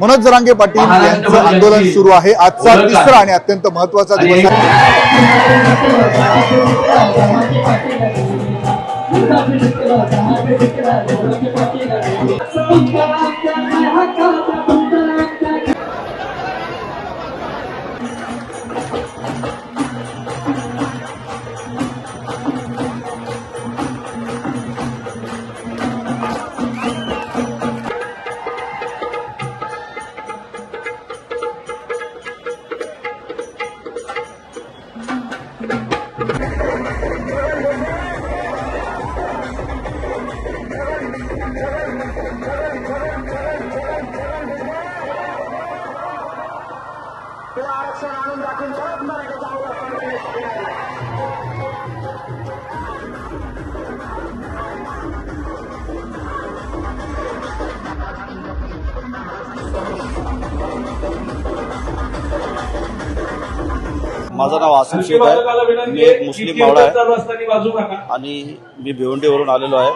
मनोज जरांगे पाटील यांचं आंदोलन सुरू आहे. आजचा तिसरा आणि अत्यंत महत्त्वाचा दिवस आहे. माझं नाव आसिफ शेख आहे. मी एक मुस्लिम मावळा आहे. आणि मी भिवंडीवरून आलेलो आहे.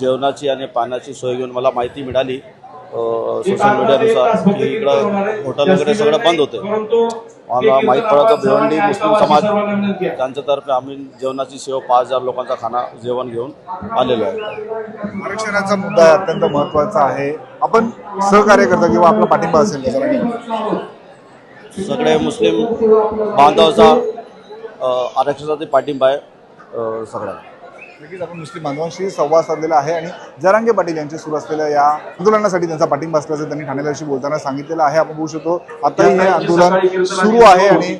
जेवणाची आणि पाण्याची सोय घेऊन मला माहिती मिळाली. सोशल मीडियानुसार की इकडं हॉटेल वगैरे सगळं बंद होतं मला माहीत पडतं भिवंडी मुस्लिम समाज त्यांच्यातर्फे आम्ही जेवणाची सेवा पाच हजार लोकांचा खाना जेवण घेऊन आलेलो आहे. आरक्षणाचा मुद्दा अत्यंत महत्त्वाचा आहे. आपण सहकार्य करता किंवा आपला पाठिंबा असेल? सगळे मुस्लिम बांधवाचा आरक्षणाचा पाठिंबा आहे सगळ्यांना. नक्कीच आपण मुस्लिम बांधवांशी संवाद साधलेला आहे आणि जरांगे पाटील यांचे सुरू असलेल्या या आंदोलनासाठी त्यांचा पाठिंबा असल्याचं त्यांनी ठाणेदारशी बोलताना सांगितलेलं आहे. आपण बघू शकतो आताही हे आंदोलन सुरू आहे आणि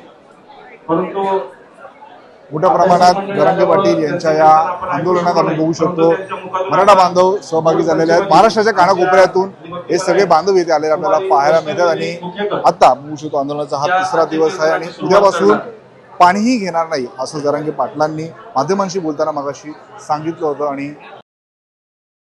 मोठ्या प्रमाणात जरांगे पाटील यांच्या या आंदोलनात आपण बघू शकतो मराठा बांधव सहभागी झालेले आहेत. महाराष्ट्राच्या कानाकोपऱ्यातून हे सगळे बांधव येथे आलेले आपल्याला पाहायला मिळतात आणि आता बघू शकतो आंदोलनाचा हा तिसरा दिवस आहे आणि उद्यापासून पाणीही घेणार नाही असं जरांगे पाटलांनी माध्यमांशी बोलताना मगाशी सांगितलं होतं आणि